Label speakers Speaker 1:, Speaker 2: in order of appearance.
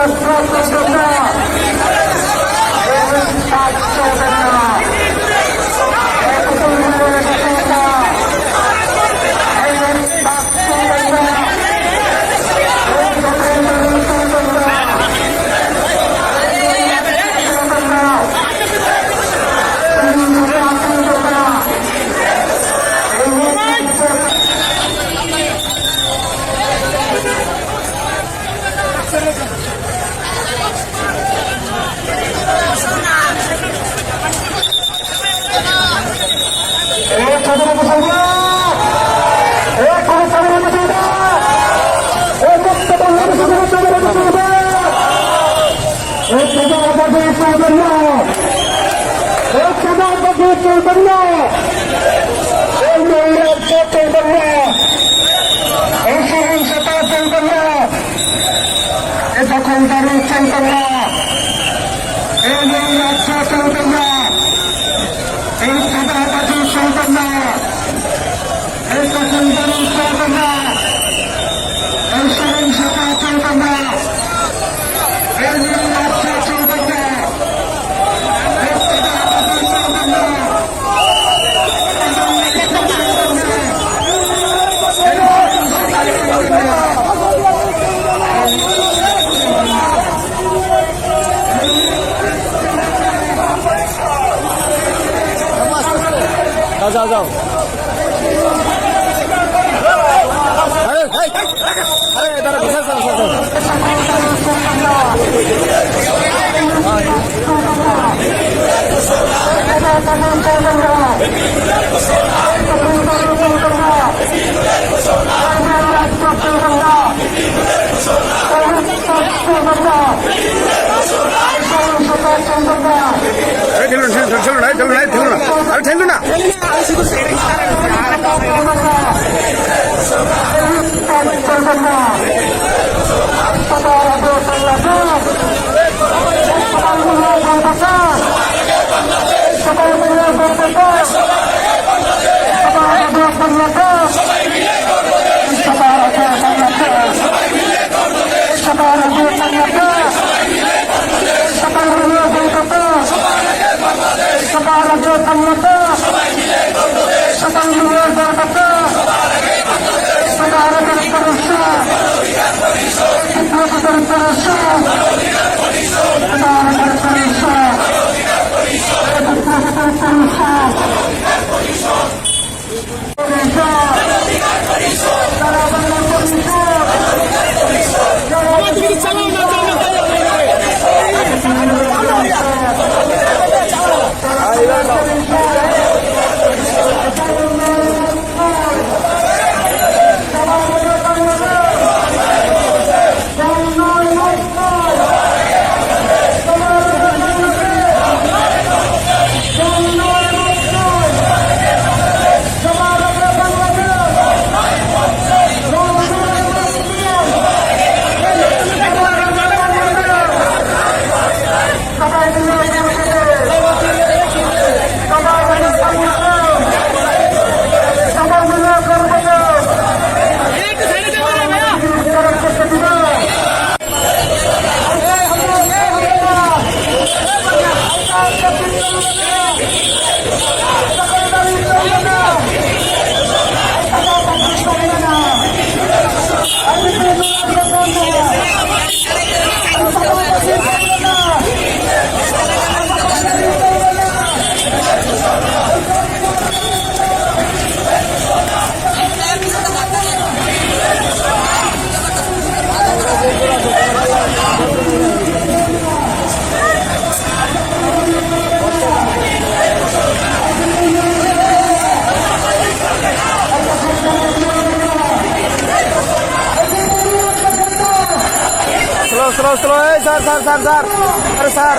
Speaker 1: Let's go. চলবেন না এই সমাজবাদী চলবেন না এই নৈরাজ্য চলবেন না এই সহিংসতা চলবেন না এ দখলদারি চলবেন না এই এই সমাজবাদী চলবেন
Speaker 2: যাও যাও যাও। আরে এই, দাঁড়া বসে বসে বসে আরে ঠেলো না। ঠেলো না ঠেলো না slow slow sir sir sir sir আরে স্যার